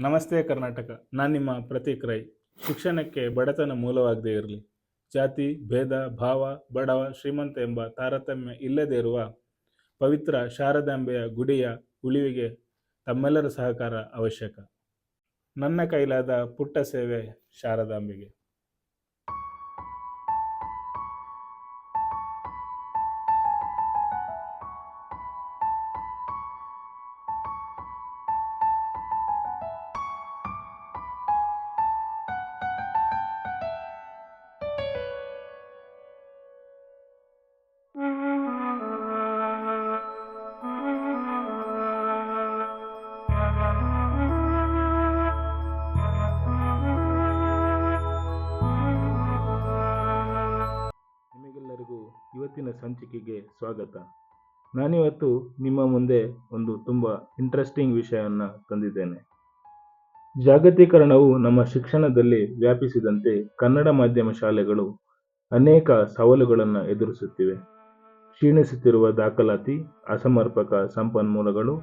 ನಮಸ್ತೆ ಕರ್ನಾಟಕ. ನಾನು ನಿಮ್ಮ ಪ್ರತೀಕ್ ರೈ. ಶಿಕ್ಷಣಕ್ಕೆ ಬಡತನ ಮೂಲವಾಗದೇ ಇರಲಿ. ಜಾತಿ, ಭೇದ, ಭಾವ, ಬಡವ, ಶ್ರೀಮಂತ ಎಂಬ ತಾರತಮ್ಯ ಇಲ್ಲದೇ ಇರುವ ಪವಿತ್ರ ಶಾರದಾಂಬೆಯ ಗುಡಿಯ ಉಳಿವಿಗೆ ತಮ್ಮೆಲ್ಲರ ಸಹಕಾರ ಅವಶ್ಯಕ. ನನ್ನ ಕೈಲಾದ ಪುಟ್ಟ ಸೇವೆ ಶಾರದಾಂಬೆಗೆ. ಸಂಚಿಕೆಗೆ ಸ್ವಾಗತ. ನಾನಿವತ್ತು ನಿಮ್ಮ ಮುಂದೆ ಒಂದು ತುಂಬ ಇಂಟ್ರೆಸ್ಟಿಂಗ್ ವಿಷಯವನ್ನು ತಂದಿದ್ದೇನೆ. ಜಾಗತೀಕರಣವು ನಮ್ಮ ಶಿಕ್ಷಣದಲ್ಲಿ ವ್ಯಾಪಿಸಿದಂತೆ ಕನ್ನಡ ಮಾಧ್ಯಮ ಶಾಲೆಗಳು ಅನೇಕ ಸವಾಲುಗಳನ್ನು ಎದುರಿಸುತ್ತಿವೆ. ಕ್ಷೀಣಿಸುತ್ತಿರುವ ದಾಖಲಾತಿ, ಅಸಮರ್ಪಕ ಸಂಪನ್ಮೂಲಗಳು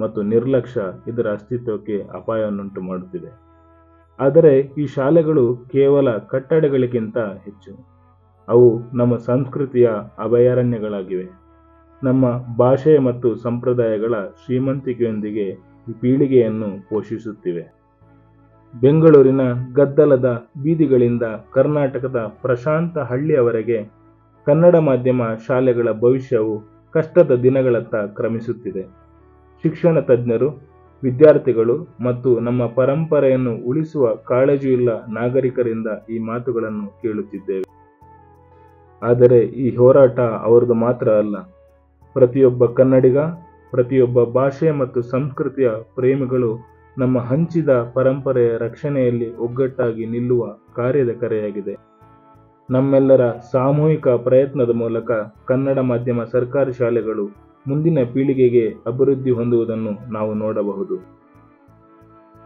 ಮತ್ತು ನಿರ್ಲಕ್ಷ್ಯ ಇದರ ಅಸ್ತಿತ್ವಕ್ಕೆ ಅಪಾಯವನ್ನುಂಟು ಮಾಡುತ್ತಿದೆ. ಆದರೆ ಈ ಶಾಲೆಗಳು ಕೇವಲ ಕಟ್ಟಡಗಳಿಗಿಂತ ಹೆಚ್ಚು. ಅವು ನಮ್ಮ ಸಂಸ್ಕೃತಿಯ ಅಭಯಾರಣ್ಯಗಳಾಗಿವೆ. ನಮ್ಮ ಭಾಷೆ ಮತ್ತು ಸಂಪ್ರದಾಯಗಳ ಶ್ರೀಮಂತಿಕೆಯೊಂದಿಗೆ ಪೀಳಿಗೆಯನ್ನು ಪೋಷಿಸುತ್ತಿವೆ. ಬೆಂಗಳೂರಿನ ಗದ್ದಲದ ಬೀದಿಗಳಿಂದ ಕರ್ನಾಟಕದ ಪ್ರಶಾಂತ ಹಳ್ಳಿಯವರೆಗೆ ಕನ್ನಡ ಮಾಧ್ಯಮ ಶಾಲೆಗಳ ಭವಿಷ್ಯವು ಕಷ್ಟದ ದಿನಗಳತ್ತ ಕ್ರಮಿಸುತ್ತಿದೆ. ಶಿಕ್ಷಣ ತಜ್ಞರು, ವಿದ್ಯಾರ್ಥಿಗಳು ಮತ್ತು ನಮ್ಮ ಪರಂಪರೆಯನ್ನು ಉಳಿಸುವ ಕಾಳಜಿಯುಳ್ಳ ನಾಗರಿಕರಿಂದ ಈ ಮಾತುಗಳನ್ನು ಕೇಳುತ್ತಿದ್ದೇವೆ. ಆದರೆ ಈ ಹೋರಾಟ ಅವರದು ಮಾತ್ರ ಅಲ್ಲ. ಪ್ರತಿಯೊಬ್ಬ ಕನ್ನಡಿಗ, ಪ್ರತಿಯೊಬ್ಬ ಭಾಷೆ ಮತ್ತು ಸಂಸ್ಕೃತಿಯ ಪ್ರೇಮಿಗಳು ನಮ್ಮ ಹಂಚಿದ ಪರಂಪರೆಯ ರಕ್ಷಣೆಯಲ್ಲಿ ಒಗ್ಗಟ್ಟಾಗಿ ನಿಲ್ಲುವ ಕಾರ್ಯದ ಕರೆಯಾಗಿದೆ. ನಮ್ಮೆಲ್ಲರ ಸಾಮೂಹಿಕ ಪ್ರಯತ್ನದ ಮೂಲಕ ಕನ್ನಡ ಮಾಧ್ಯಮ ಸರ್ಕಾರಿ ಶಾಲೆಗಳು ಮುಂದಿನ ಪೀಳಿಗೆಗೆ ಅಭಿವೃದ್ಧಿ ಹೊಂದುವುದನ್ನು ನಾವು ನೋಡಬಹುದು.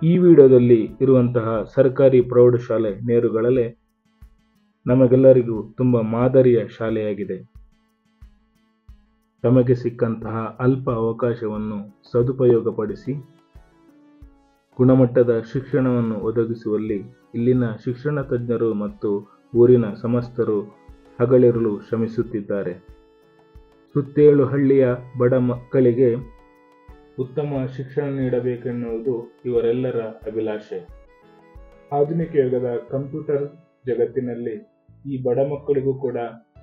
ಈ ವಿಡಿಯೋದಲ್ಲಿ ಇರುವಂತಹ ಸರ್ಕಾರಿ ಪ್ರೌಢಶಾಲೆ ನೇರುಗಳಲ್ಲೇ ನಮಗೆಲ್ಲರಿಗೂ ತುಂಬ ಮಾದರಿಯ ಶಾಲೆಯಾಗಿದೆ. ತಮಗೆ ಸಿಕ್ಕಂತಹ ಅಲ್ಪ ಅವಕಾಶವನ್ನು ಸದುಪಯೋಗಪಡಿಸಿ ಗುಣಮಟ್ಟದ ಶಿಕ್ಷಣವನ್ನು ಒದಗಿಸುವಲ್ಲಿ ಇಲ್ಲಿನ ಶಿಕ್ಷಣ ತಜ್ಞರು ಮತ್ತು ಊರಿನ ಸಮಸ್ತರು ಹಗಲಿರುಳು ಶ್ರಮಿಸುತ್ತಿದ್ದಾರೆ. ಸುತ್ತೇಳು ಹಳ್ಳಿಯ ಬಡ ಮಕ್ಕಳಿಗೆ ಉತ್ತಮ ಶಿಕ್ಷಣ ನೀಡಬೇಕೆನ್ನುವುದು ಇವರೆಲ್ಲರ ಅಭಿಲಾಷೆ. ಆಧುನಿಕ ಯುಗದ ಕಂಪ್ಯೂಟರ್ ಜಗತ್ತಿನಲ್ಲಿ ಈ ಬಡ ಮಕ್ಕಳಿಗೂ ಕೂಡ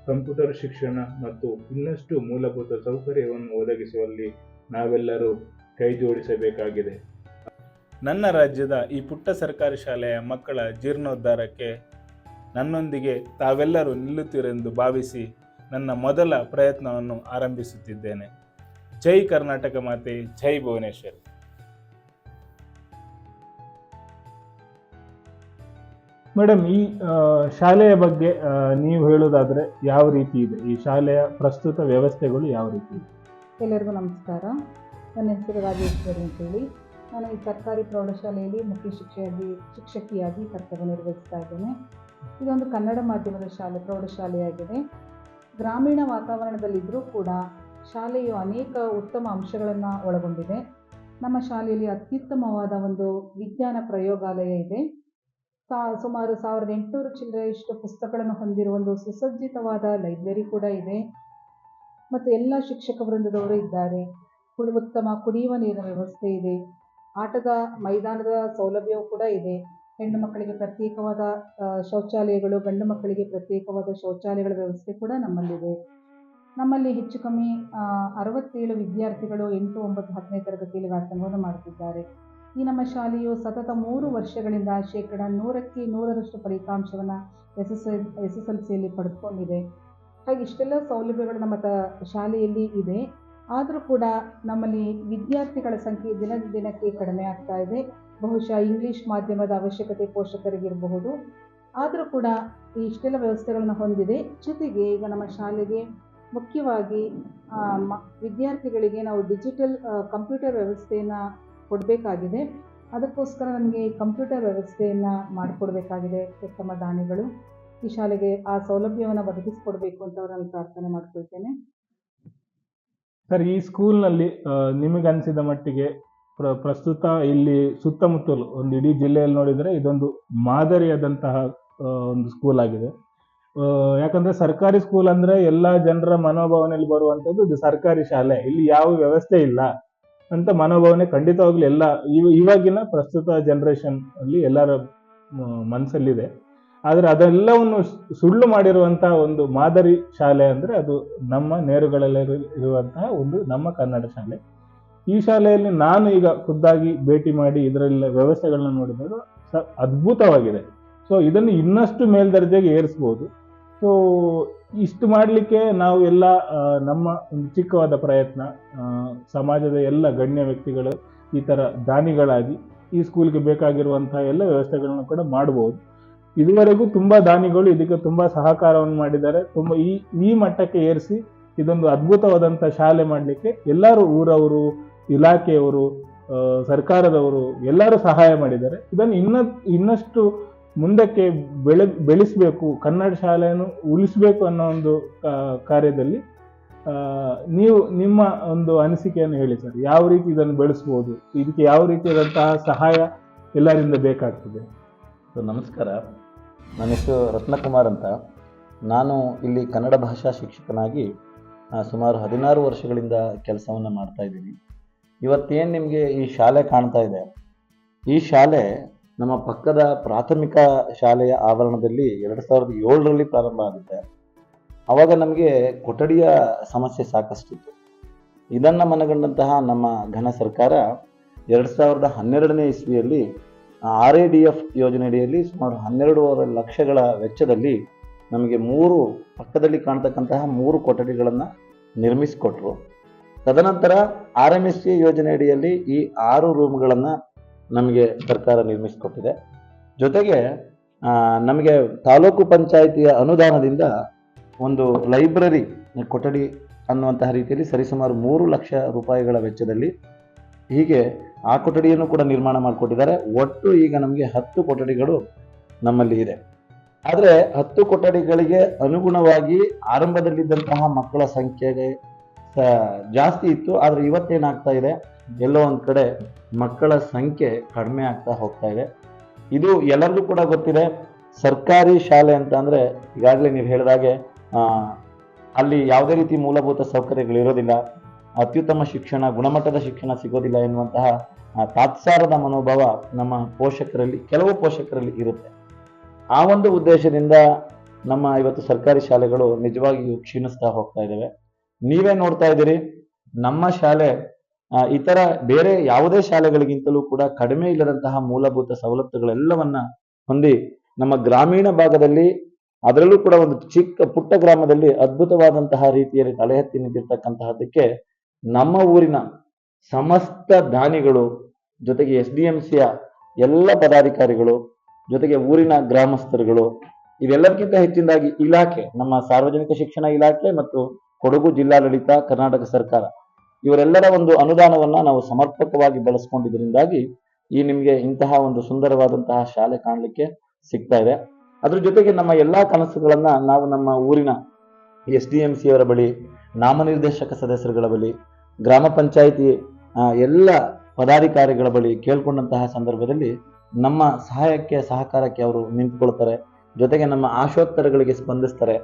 ಕಂಪ್ಯೂಟರ್ ಶಿಕ್ಷಣ ಮತ್ತು ಇನ್ನಷ್ಟು ಮೂಲಭೂತ ಸೌಕರ್ಯವನ್ನು ಒದಗಿಸುವಲ್ಲಿ ನಾವೆಲ್ಲರೂ ಕೈಜೋಡಿಸಬೇಕಾಗಿದೆ ನನ್ನ ರಾಜ್ಯದ ಈ ಪುಟ್ಟ ಸರ್ಕಾರಿ ಶಾಲೆಯ ಮಕ್ಕಳ ಜೀರ್ಣೋದ್ಧಾರಕ್ಕೆ ನನ್ನೊಂದಿಗೆ ತಾವೆಲ್ಲರೂ ನಿಲ್ಲುತ್ತೀರೆಂದು ಭಾವಿಸಿ ನನ್ನ ಮೊದಲ ಪ್ರಯತ್ನವನ್ನು ಆರಂಭಿಸುತ್ತಿದ್ದೇನೆ. ಜೈ ಕರ್ನಾಟಕ ಮಾತೆ, ಜೈ ಭುವನೇಶ್ವರಿ. ಮೇಡಮ್, ಈ ಶಾಲೆಯ ಬಗ್ಗೆ ನೀವು ಹೇಳೋದಾದರೆ ಯಾವ ರೀತಿ ಇದೆ? ಈ ಶಾಲೆಯ ಪ್ರಸ್ತುತ ವ್ಯವಸ್ಥೆಗಳು ಯಾವ ರೀತಿ ಇದೆ? ಎಲ್ಲರಿಗೂ ನಮಸ್ಕಾರ. ನನ್ನ ಹೆಸರು ರಾಜೇಶ್ವರಿ ಅಂತೇಳಿ. ನಾನು ಈ ಸರ್ಕಾರಿ ಪ್ರೌಢಶಾಲೆಯಲ್ಲಿ ಮುಖ್ಯ ಶಿಕ್ಷಕಿಯಾಗಿ ಶಿಕ್ಷಕಿಯಾಗಿ ಕರ್ತವ್ಯ ನಿರ್ವಹಿಸ್ತಾ ಇದ್ದೇನೆ. ಇದೊಂದು ಕನ್ನಡ ಮಾಧ್ಯಮದ ಶಾಲೆ, ಪ್ರೌಢಶಾಲೆಯಾಗಿದೆ. ಗ್ರಾಮೀಣ ವಾತಾವರಣದಲ್ಲಿದ್ದರೂ ಕೂಡ ಶಾಲೆಯು ಅನೇಕ ಉತ್ತಮ ಅಂಶಗಳನ್ನು ಒಳಗೊಂಡಿದೆ. ನಮ್ಮ ಶಾಲೆಯಲ್ಲಿ ಅತ್ಯುತ್ತಮವಾದ ಒಂದು ವಿಜ್ಞಾನ ಪ್ರಯೋಗಾಲಯ ಇದೆ. ಸಾ, ಸುಮಾರು ಸಾವಿರದ ಎಂಟುನೂರು ಚಿಲ್ಲರೆಯಷ್ಟು ಪುಸ್ತಕಗಳನ್ನು ಹೊಂದಿರುವ ಒಂದು ಸುಸಜ್ಜಿತವಾದ ಲೈಬ್ರರಿ ಕೂಡ ಇದೆ. ಮತ್ತು ಎಲ್ಲ ಶಿಕ್ಷಕ ವೃಂದದವರು ಇದ್ದಾರೆ. ಉತ್ತಮ ಕುಡಿಯುವ ನೀರಿನ ವ್ಯವಸ್ಥೆ ಇದೆ. ಆಟದ ಮೈದಾನದ ಸೌಲಭ್ಯವೂ ಕೂಡ ಇದೆ. ಹೆಣ್ಣು ಮಕ್ಕಳಿಗೆ ಪ್ರತ್ಯೇಕವಾದ ಶೌಚಾಲಯಗಳು, ಗಂಡು ಮಕ್ಕಳಿಗೆ ಪ್ರತ್ಯೇಕವಾದ ಶೌಚಾಲಯಗಳ ವ್ಯವಸ್ಥೆ ಕೂಡ ನಮ್ಮಲ್ಲಿದೆ. ನಮ್ಮಲ್ಲಿ ಹೆಚ್ಚು ಕಮ್ಮಿ ಅರವತ್ತೇಳು ವಿದ್ಯಾರ್ಥಿಗಳು ಎಂಟು ಒಂಬತ್ತು ಹತ್ತನೇ ತರಗತಿಯಲ್ಲಿ ವ್ಯಾಸಂಗವನ್ನು ಮಾಡುತ್ತಿದ್ದಾರೆ. ಈ ನಮ್ಮ ಶಾಲೆಯು ಸತತ ಮೂರು ವರ್ಷಗಳಿಂದ ಶೇಕಡ ನೂರಕ್ಕೆ ನೂರರಷ್ಟು ಫಲಿತಾಂಶವನ್ನು S S L S S L ಸಿಯಲ್ಲಿ ಪಡೆದುಕೊಂಡಿದೆ. ಹಾಗೆ ಇಷ್ಟೆಲ್ಲ ಸೌಲಭ್ಯಗಳು ನಮ್ಮ ತ, ಶಾಲೆಯಲ್ಲಿ ಇದೆ. ಆದರೂ ಕೂಡ ನಮ್ಮಲ್ಲಿ ವಿದ್ಯಾರ್ಥಿಗಳ ಸಂಖ್ಯೆ ದಿನ ದಿನಕ್ಕೆ ಕಡಿಮೆ ಆಗ್ತಾ ಇದೆ. ಬಹುಶಃ ಇಂಗ್ಲೀಷ್ ಮಾಧ್ಯಮದ ಅವಶ್ಯಕತೆ ಪೋಷಕರಿಗಿರಬಹುದು. ಆದರೂ ಕೂಡ ಈ ಇಷ್ಟೆಲ್ಲ ವ್ಯವಸ್ಥೆಗಳನ್ನು ಹೊಂದಿದೆ. ಜೊತೆಗೆ ಈಗ ನಮ್ಮ ಶಾಲೆಗೆ ಮುಖ್ಯವಾಗಿ ವಿದ್ಯಾರ್ಥಿಗಳಿಗೆ ನಾವು ಡಿಜಿಟಲ್ ಕಂಪ್ಯೂಟರ್ ವ್ಯವಸ್ಥೆಯನ್ನು ಕೊಡಬೇಕಾಗಿದೆ. ಅದಕ್ಕೋಸ್ಕರ ನಮಗೆ ಕಂಪ್ಯೂಟರ್ ವ್ಯವಸ್ಥೆಯನ್ನು ಮಾಡಿಕೊಡ್ಬೇಕಾಗಿದೆ ಉತ್ತಮ ದಾನಿಗಳು. ಈ ಶಾಲೆಗೆ ಆ ಸೌಲಭ್ಯವನ್ನು ಒದಗಿಸಿಕೊಡ್ಬೇಕು ಅಂತ ಅವರನ್ನು ಪ್ರಾರ್ಥನೆ ಮಾಡ್ಕೊಳ್ತೇನೆ. ಸರ್, ಈ ಸ್ಕೂಲ್ನಲ್ಲಿ ನಿಮಗೆ ಅನಿಸಿದ ಮಟ್ಟಿಗೆ ಪ್ರ, ಪ್ರಸ್ತುತ ಇಲ್ಲಿ ಸುತ್ತಮುತ್ತಲು, ಒಂದು ಇಡೀ ಜಿಲ್ಲೆಯಲ್ಲಿ ನೋಡಿದರೆ ಇದೊಂದು ಮಾದರಿಯಾದಂತಹ ಒಂದು ಸ್ಕೂಲ್ ಆಗಿದೆ. ಯಾಕಂದ್ರೆ ಸರ್ಕಾರಿ ಸ್ಕೂಲ್ ಅಂದ್ರೆ ಎಲ್ಲ ಜನರ ಮನೋಭಾವನೆಯಲ್ಲಿ ಬರುವಂಥದ್ದು ಇದು ಸರ್ಕಾರಿ ಶಾಲೆ. ಇಲ್ಲಿ ಯಾವ ವ್ಯವಸ್ಥೆ ಇಲ್ಲ. ಅಂತ ಮನೋಭಾವನೆ ಖಂಡಿತವಾಗ್ಲೂ ಎಲ್ಲ ಇವ- ಇವಾಗಿನ ಪ್ರಸ್ತುತ ಜನರೇಷನ್ ಅಲ್ಲಿ ಎಲ್ಲರ ಮನಸ್ಸಲ್ಲಿದೆ ಆದರೆ ಅದೆಲ್ಲವನ್ನು ಸುಳ್ಳು ಮಾಡಿರುವಂತಹ ಒಂದು ಮಾದರಿ ಶಾಲೆ ಅಂದ್ರೆ ಅದು ನಮ್ಮ ನೇರುಗಳಲ್ಲಿ ಇರುವಂತಹ ಒಂದು ನಮ್ಮ ಕನ್ನಡ ಶಾಲೆ. ಈ ಶಾಲೆಯಲ್ಲಿ ನಾನು ಈಗ ಖುದ್ದಾಗಿ ಭೇಟಿ ಮಾಡಿ ಇದರಲ್ಲಿ ವ್ಯವಸ್ಥೆಗಳನ್ನ ನೋಡಿದಾಗ ಅದ್ಭುತವಾಗಿದೆ. ಸೊ ಇದನ್ನು ಇನ್ನಷ್ಟು ಮೇಲ್ದರ್ಜೆಗೆ ಏರಿಸ್ಬೋದು. ಸೊ ಇಷ್ಟು ಮಾಡಲಿಕ್ಕೆ ನಾವು ಎಲ್ಲ ನಮ್ಮ ಒಂದು ಚಿಕ್ಕವಾದ ಪ್ರಯತ್ನ ಸಮಾಜದ ಎಲ್ಲ ಗಣ್ಯ ವ್ಯಕ್ತಿಗಳು, ಈ ಥರ ದಾನಿಗಳಾಗಿ ಈ ಸ್ಕೂಲ್ಗೆ ಬೇಕಾಗಿರುವಂತಹ ಎಲ್ಲ ವ್ಯವಸ್ಥೆಗಳನ್ನು ಕೂಡ ಮಾಡ್ಬೋದು. ಇದುವರೆಗೂ ತುಂಬ ದಾನಿಗಳು ಇದಕ್ಕೆ ತುಂಬ ಸಹಕಾರವನ್ನು ಮಾಡಿದ್ದಾರೆ. ತುಂಬ ಈ ಈ ಮಟ್ಟಕ್ಕೆ ಏರಿಸಿ ಇದೊಂದು ಅದ್ಭುತವಾದಂಥ ಶಾಲೆ ಮಾಡಲಿಕ್ಕೆ ಎಲ್ಲರೂ ಊರವರು, ಇಲಾಖೆಯವರು ಸರ್ಕಾರದವರು ಎಲ್ಲರೂ ಸಹಾಯ ಮಾಡಿದ್ದಾರೆ. ಇದನ್ನು ಇನ್ನ, ಇನ್ನಷ್ಟು ಮುಂದಕ್ಕೆ ಬೆಳೆ, ಬೆಳೆಸಬೇಕು, ಕನ್ನಡ ಶಾಲೆಯನ್ನು ಉಳಿಸಬೇಕು ಅನ್ನೋ ಒಂದು ಕಾರ್ಯದಲ್ಲಿ ನೀವು ನಿಮ್ಮ ಒಂದು ಅನಿಸಿಕೆಯನ್ನು ಹೇಳಿ ಸರ್. ಯಾವ ರೀತಿ ಇದನ್ನು ಬೆಳೆಸ್ಬೋದು, ಇದಕ್ಕೆ ಯಾವ ರೀತಿಯಾದಂತಹ ಸಹಾಯ ಎಲ್ಲರಿಂದ ಬೇಕಾಗ್ತದೆ? ನಮಸ್ಕಾರ. ನನ್ನ ಹೆಸರು ರತ್ನಕುಮಾರ್ ಅಂತ. ನಾನು ಇಲ್ಲಿ ಕನ್ನಡ ಭಾಷಾ ಶಿಕ್ಷಕನಾಗಿ ಸುಮಾರು ಹದಿನಾರು ವರ್ಷಗಳಿಂದ ಕೆಲಸವನ್ನು ಮಾಡ್ತಾ ಇದ್ದೀನಿ. ಇವತ್ತೇನು ನಿಮಗೆ ಈ ಶಾಲೆ ಕಾಣ್ತಾ ಇದೆ? ಈ ಶಾಲೆ ನಮ್ಮ ಪಕ್ಕದ ಪ್ರಾಥಮಿಕ ಶಾಲೆಯ ಆವರಣದಲ್ಲಿ ಎರಡು ಸಾವಿರದ ಏಳರಲ್ಲಿ ಪ್ರಾರಂಭ ಆಗುತ್ತೆ ಆವಾಗ ನಮಗೆ ಕೊಠಡಿಯ ಸಮಸ್ಯೆ ಸಾಕಷ್ಟಿತ್ತು. ಇದನ್ನು ಮನಗಂಡಂತಹ ನಮ್ಮ ಘನ ಸರ್ಕಾರ ಎರಡು ಸಾವಿರದ ಹನ್ನೆರಡನೇ ಇಸ್ವಿಯಲ್ಲಿ ಆರ್ ಎ ಡಿ ಎಫ್ ಯೋಜನೆಯಡಿಯಲ್ಲಿ ಸುಮಾರು ಹನ್ನೆರಡೂವರೆ ಲಕ್ಷಗಳ ವೆಚ್ಚದಲ್ಲಿ ನಮಗೆ ಮೂರು ಪಕ್ಕದಲ್ಲಿ ಕಾಣ್ತಕ್ಕಂತಹ ಮೂರು ಕೊಠಡಿಗಳನ್ನು ನಿರ್ಮಿಸಿಕೊಟ್ರು. ತದನಂತರ ಆರ್ ಎಂ ಎಸ್ ಸಿ ಯೋಜನೆಯಡಿಯಲ್ಲಿ ಈ ಆರು ರೂಮ್ಗಳನ್ನು ನಮಗೆ ಸರ್ಕಾರ ನಿರ್ಮಿಸಿಕೊಟ್ಟಿದೆ. ಜೊತೆಗೆ ನಮಗೆ ತಾಲೂಕು ಪಂಚಾಯಿತಿಯ ಅನುದಾನದಿಂದ ಒಂದು ಲೈಬ್ರರಿ ಕೊಠಡಿ ಅನ್ನುವಂತಹ ರೀತಿಯಲ್ಲಿ ಸರಿಸುಮಾರು ಮೂರು ಲಕ್ಷ ರೂಪಾಯಿಗಳ ವೆಚ್ಚದಲ್ಲಿ ಹೀಗೆ ಆ ಕೊಠಡಿಯನ್ನು ಕೂಡ ನಿರ್ಮಾಣ ಮಾಡಿಕೊಟ್ಟಿದ್ದಾರೆ. ಒಟ್ಟು ಈಗ ನಮಗೆ ಹತ್ತು ಕೊಠಡಿಗಳು ನಮ್ಮಲ್ಲಿ ಇದೆ. ಆದರೆ ಹತ್ತು ಕೊಠಡಿಗಳಿಗೆ ಅನುಗುಣವಾಗಿ ಆರಂಭದಲ್ಲಿದ್ದಂತಹ ಮಕ್ಕಳ ಸಂಖ್ಯೆಗೆ ಜಾಸ್ತಿ ಇತ್ತು, ಆದರೆ ಇವತ್ತೇನಾಗ್ತಾ ಇದೆ? ಎಲ್ಲೋ ಒಂದು ಕಡೆ ಮಕ್ಕಳ ಸಂಖ್ಯೆ ಕಡಿಮೆ ಆಗ್ತಾ ಹೋಗ್ತಾ ಇದೆ. ಇದು ಎಲ್ಲರಿಗೂ ಕೂಡ ಗೊತ್ತಿದೆ. ಸರ್ಕಾರಿ ಶಾಲೆ ಅಂತ ಅಂದರೆ ಈಗಾಗಲೇ ನೀವು ಹೇಳಿದಾಗೆ ಅಲ್ಲಿ ಯಾವುದೇ ರೀತಿ ಮೂಲಭೂತ ಸೌಕರ್ಯಗಳಿರೋದಿಲ್ಲ ಅತ್ಯುತ್ತಮ ಶಿಕ್ಷಣ, ಗುಣಮಟ್ಟದ ಶಿಕ್ಷಣ ಸಿಗೋದಿಲ್ಲ ಎನ್ನುವಂತಹ ತಾತ್ಸಾರದ ಮನೋಭಾವ ನಮ್ಮ ಪೋಷಕರಲ್ಲಿ, ಕೆಲವು ಪೋಷಕರಲ್ಲಿ ಇರುತ್ತೆ. ಆ ಒಂದು ಉದ್ದೇಶದಿಂದ ನಮ್ಮ ಇವತ್ತು ಸರ್ಕಾರಿ ಶಾಲೆಗಳು ನಿಜವಾಗಿಯೂ ಕ್ಷೀಣಿಸ್ತಾ ಹೋಗ್ತಾ ಇದ್ದಾವೆ ನೀವೇ ನೋಡ್ತಾ ಇದ್ದೀರಿ, ನಮ್ಮ ಶಾಲೆ ಇತರ ಬೇರೆ ಯಾವುದೇ ಶಾಲೆಗಳಿಗಿಂತಲೂ ಕೂಡ ಕಡಿಮೆ ಇಲ್ಲದಂತಹ ಮೂಲಭೂತ ಸವಲತ್ತುಗಳೆಲ್ಲವನ್ನ ಹೊಂದಿ ನಮ್ಮ ಗ್ರಾಮೀಣ ಭಾಗದಲ್ಲಿ ಅದರಲ್ಲೂ ಕೂಡ ಒಂದು ಚಿಕ್ಕ ಪುಟ್ಟ ಗ್ರಾಮದಲ್ಲಿ ಅದ್ಭುತವಾದಂತಹ ರೀತಿಯಲ್ಲಿ ತಲೆ ಎತ್ತಿ ನಿಂತಿರ್ತಕ್ಕಂತಹದಕ್ಕೆ ನಮ್ಮ ಊರಿನ ಸಮಸ್ತ ದಾನಿಗಳು, ಜೊತೆಗೆ ಎಸ್ ಡಿ ಎಂ ಎಲ್ಲ ಪದಾಧಿಕಾರಿಗಳು, ಜೊತೆಗೆ ಊರಿನ ಗ್ರಾಮಸ್ಥರುಗಳು ಇವೆಲ್ಲದಕ್ಕಿಂತ ಹೆಚ್ಚಿನದಾಗಿ ಇಲಾಖೆ, ನಮ್ಮ ಸಾರ್ವಜನಿಕ ಶಿಕ್ಷಣ ಇಲಾಖೆ ಮತ್ತು ಕೊಡಗು ಜಿಲ್ಲಾಡಳಿತ, ಕರ್ನಾಟಕ ಸರ್ಕಾರ. ಇವರೆಲ್ಲರ ಒಂದು ಅನುದಾನವನ್ನ ನಾವು ಸಮರ್ಪಕವಾಗಿ ಬಳಸ್ಕೊಂಡಿದ್ರಿಂದಾಗಿ ಈ ನಿಮಗೆ ಇಂತಹ ಒಂದು ಸುಂದರವಾದಂತಹ ಶಾಲೆ ಕಾಣಲಿಕ್ಕೆ ಸಿಗ್ತಾ ಇದೆ. ಅದ್ರ ಜೊತೆಗೆ ನಮ್ಮ ಎಲ್ಲಾ ಕನಸುಗಳನ್ನ ನಾವು ನಮ್ಮ ಊರಿನ ಎಸ್ ಡಿ ಎಂ ಸಿಯವರ ಬಳಿ, ನಾಮನಿರ್ದೇಶಕ ಸದಸ್ಯರುಗಳ ಬಳಿ, ಗ್ರಾಮ ಪಂಚಾಯಿತಿ ಎಲ್ಲ ಪದಾಧಿಕಾರಿಗಳ ಬಳಿ ಕೇಳ್ಕೊಂಡಂತಹ ಸಂದರ್ಭದಲ್ಲಿ ನಮ್ಮ ಸಹಾಯಕ್ಕೆ, ಸಹಕಾರಕ್ಕೆ ಅವರು ನಿಂತ್ಕೊಳ್ತಾರೆ. ಜೊತೆಗೆ ನಮ್ಮ ಆಶೋತ್ತರಗಳಿಗೆ ಸ್ಪಂದಿಸ್ತಾರೆ.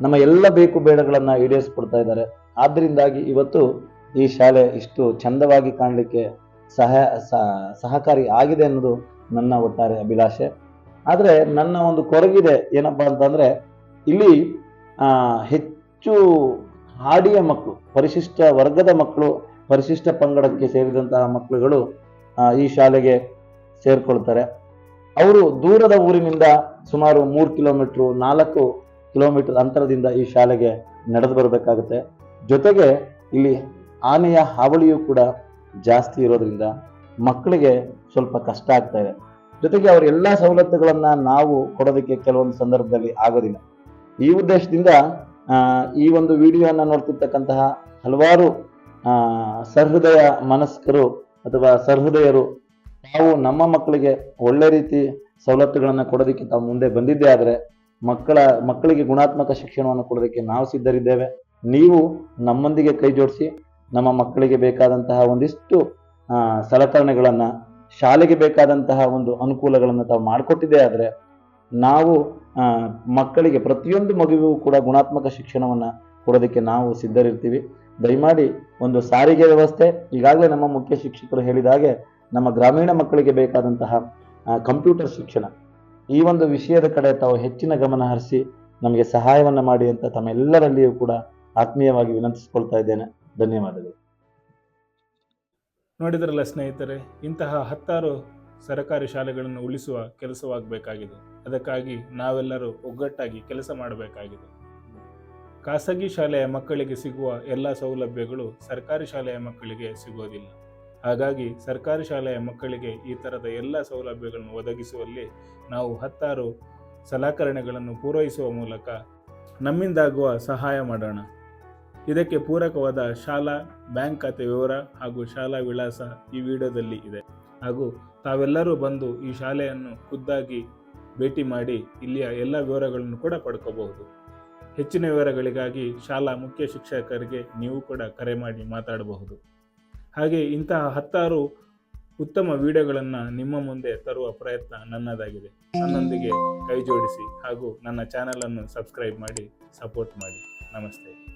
ನಮ್ಮ ಎಲ್ಲ ಬೇಕು ಬೇಡಗಳನ್ನ ಈಡೇರಿಸ್ಕೊಡ್ತಾ ಇದ್ದಾರೆ. ಆದ್ದರಿಂದಾಗಿ ಇವತ್ತು ಈ ಶಾಲೆ ಇಷ್ಟು ಚಂದವಾಗಿ ಕಾಣಲಿಕ್ಕೆ ಸಹಾಯ ಸಹಕಾರಿ ಆಗಿದೆ ಅನ್ನೋದು ನನ್ನ ಒಟ್ಟಾರೆ ಅಭಿಲಾಷೆ. ಆದರೆ ನನ್ನ ಒಂದು ಕೊರಗಿದೆ ಏನಪ್ಪ ಅಂತಂದರೆ, ಇಲ್ಲಿ ಹೆಚ್ಚು ಹಾಡಿಯ ಮಕ್ಕಳು ಪರಿಶಿಷ್ಟ ವರ್ಗದ ಮಕ್ಕಳು ಪರಿಶಿಷ್ಟ ಪಂಗಡಕ್ಕೆ ಸೇರಿದಂತಹ ಮಕ್ಕಳುಗಳು ಈ ಶಾಲೆಗೆ ಸೇರಿಕೊಳ್ತಾರೆ. ಅವರು ದೂರದ ಊರಿನಿಂದ ಸುಮಾರು ಮೂರು ಕಿಲೋಮೀಟ್ರು, ನಾಲ್ಕು ಕಿಲೋಮೀಟರ್ ಅಂತರದಿಂದ ಈ ಶಾಲೆಗೆ ನಡೆದು ಬರಬೇಕಾಗುತ್ತೆ. ಜೊತೆಗೆ ಇಲ್ಲಿ ಆನೆಯ ಹಾವಳಿಯೂ ಕೂಡ ಜಾಸ್ತಿ ಇರೋದ್ರಿಂದ ಮಕ್ಕಳಿಗೆ ಸ್ವಲ್ಪ ಕಷ್ಟ ಆಗ್ತಾ ಇದೆ. ಜೊತೆಗೆ ಅವ್ರ ಎಲ್ಲ ಸವಲತ್ತುಗಳನ್ನ ನಾವು ಕೊಡೋದಕ್ಕೆ ಕೆಲವೊಂದು ಸಂದರ್ಭದಲ್ಲಿ ಆಗೋದಿಲ್ಲ. ಈ ಉದ್ದೇಶದಿಂದ ಈ ಒಂದು ವಿಡಿಯೋನ ನೋಡ್ತಿರ್ತಕ್ಕಂತಹ ಹಲವಾರು ಸಹೃದಯ ಮನಸ್ಕರು ಅಥವಾ ಸಹೃದಯರು ನಾವು ನಮ್ಮ ಮಕ್ಕಳಿಗೆ ಒಳ್ಳೆ ರೀತಿ ಸವಲತ್ತುಗಳನ್ನು ಕೊಡೋದಕ್ಕೆ ತಾವು ಮುಂದೆ ಬಂದಿದ್ದೇ ಆದರೆ ಮಕ್ಕಳ, ಮಕ್ಕಳಿಗೆ ಗುಣಾತ್ಮಕ ಶಿಕ್ಷಣವನ್ನು ಕೊಡೋದಕ್ಕೆ ನಾವು ಸಿದ್ಧರಿದ್ದೇವೆ. ನೀವು ನಮ್ಮೊಂದಿಗೆ ಕೈ ಜೋಡಿಸಿ ನಮ್ಮ ಮಕ್ಕಳಿಗೆ ಬೇಕಾದಂತಹ ಒಂದಿಷ್ಟು ಸಲಕರಣೆಗಳನ್ನು, ಶಾಲೆಗೆ ಬೇಕಾದಂತಹ ಒಂದು ಅನುಕೂಲಗಳನ್ನು ತಾವು ಮಾಡಿಕೊಟ್ಟಿದೆ ಆದರೆ, ನಾವು ಮಕ್ಕಳಿಗೆ ಪ್ರತಿಯೊಂದು ಮಗುವಿಗೂ ಕೂಡ ಗುಣಾತ್ಮಕ ಶಿಕ್ಷಣವನ್ನು ಕೊಡೋದಕ್ಕೆ ನಾವು ಸಿದ್ಧರಿರ್ತೀವಿ. ದಯಮಾಡಿ ಒಂದು ಸಾರಿಗೆ ವ್ಯವಸ್ಥೆ, ಈಗಾಗಲೇ ನಮ್ಮ ಮುಖ್ಯ ಶಿಕ್ಷಕರು ಹೇಳಿದ ಹಾಗೆ, ನಮ್ಮ ಗ್ರಾಮೀಣ ಮಕ್ಕಳಿಗೆ ಬೇಕಾದಂತಹ ಕಂಪ್ಯೂಟರ್ ಶಿಕ್ಷಣ. ಈ ಒಂದು ವಿಷಯದ ಕಡೆ ತಾವು ಹೆಚ್ಚಿನ ಗಮನ ಹರಿಸಿ, ನಮಗೆ ಸಹಾಯವನ್ನು ಮಾಡಿ ಅಂತ ತಮ್ಮೆಲ್ಲರಲ್ಲಿಯೂ ಕೂಡ ಆತ್ಮೀಯವಾಗಿ ವಿನಂತಿಸಿಕೊಳ್ತಾ ಇದ್ದೇನೆ. ಧನ್ಯವಾದಗಳು. ನೋಡಿದ್ರಲ್ಲ ಸ್ನೇಹಿತರೆ, ಇಂತಹ ಹತ್ತಾರು ಸರಕಾರಿ ಶಾಲೆಗಳನ್ನು ಉಳಿಸುವ ಕೆಲಸವಾಗಬೇಕಾಗಿದೆ. ಅದಕ್ಕಾಗಿ ನಾವೆಲ್ಲರೂ ಒಗ್ಗಟ್ಟಾಗಿ ಕೆಲಸ ಮಾಡಬೇಕಾಗಿದೆ. ಖಾಸಗಿ ಶಾಲೆಯ ಮಕ್ಕಳಿಗೆ ಸಿಗುವ ಎಲ್ಲ ಸೌಲಭ್ಯಗಳು ಸರ್ಕಾರಿ ಶಾಲೆಯ ಮಕ್ಕಳಿಗೆ ಸಿಗೋದಿಲ್ಲ. ಹಾಗಾಗಿ ಸರ್ಕಾರಿ ಶಾಲೆಯ ಮಕ್ಕಳಿಗೆ ಈ ಥರದ ಎಲ್ಲ ಸೌಲಭ್ಯಗಳನ್ನು ಒದಗಿಸುವಲ್ಲಿ ನಾವು ಹತ್ತಾರು ಸಲಕರಣೆಗಳನ್ನು ಪೂರೈಸುವ ಮೂಲಕ ನಮ್ಮಿಂದಾಗುವ ಸಹಾಯ ಮಾಡೋಣ. ಇದಕ್ಕೆ ಪೂರಕವಾದ ಶಾಲಾ ಬ್ಯಾಂಕ್ ಖಾತೆ ವಿವರ ಹಾಗೂ ಶಾಲಾ ವಿಳಾಸ ಈ ವಿಡಿಯೋದಲ್ಲಿ ಇದೆ. ಹಾಗೂ ತಾವೆಲ್ಲರೂ ಬಂದು ಈ ಶಾಲೆಯನ್ನು ಖುದ್ದಾಗಿ ಭೇಟಿ ಮಾಡಿ ಇಲ್ಲಿಯ ಎಲ್ಲ ವಿವರಗಳನ್ನು ಕೂಡ ಪಡ್ಕೋಬಹುದು. ಹೆಚ್ಚಿನ ವಿವರಗಳಿಗಾಗಿ ಶಾಲಾ ಮುಖ್ಯ ಶಿಕ್ಷಕರಿಗೆ ನೀವು ಕೂಡ ಕರೆ ಮಾಡಿ ಮಾತಾಡಬಹುದು. ಹಾಗೆ ಇಂತಹ ಹತ್ತಾರು ಉತ್ತಮ ವಿಡಿಯೋಗಳನ್ನು ನಿಮ್ಮ ಮುಂದೆ ತರುವ ಪ್ರಯತ್ನ ನನ್ನದಾಗಿದೆ. ನನ್ನೊಂದಿಗೆ ಕೈ ಜೋಡಿಸಿ ಹಾಗೂ ನನ್ನ ಚಾನಲನ್ನು ಸಬ್ಸ್ಕ್ರೈಬ್ ಮಾಡಿ, ಸಪೋರ್ಟ್ ಮಾಡಿ. ನಮಸ್ತೆ.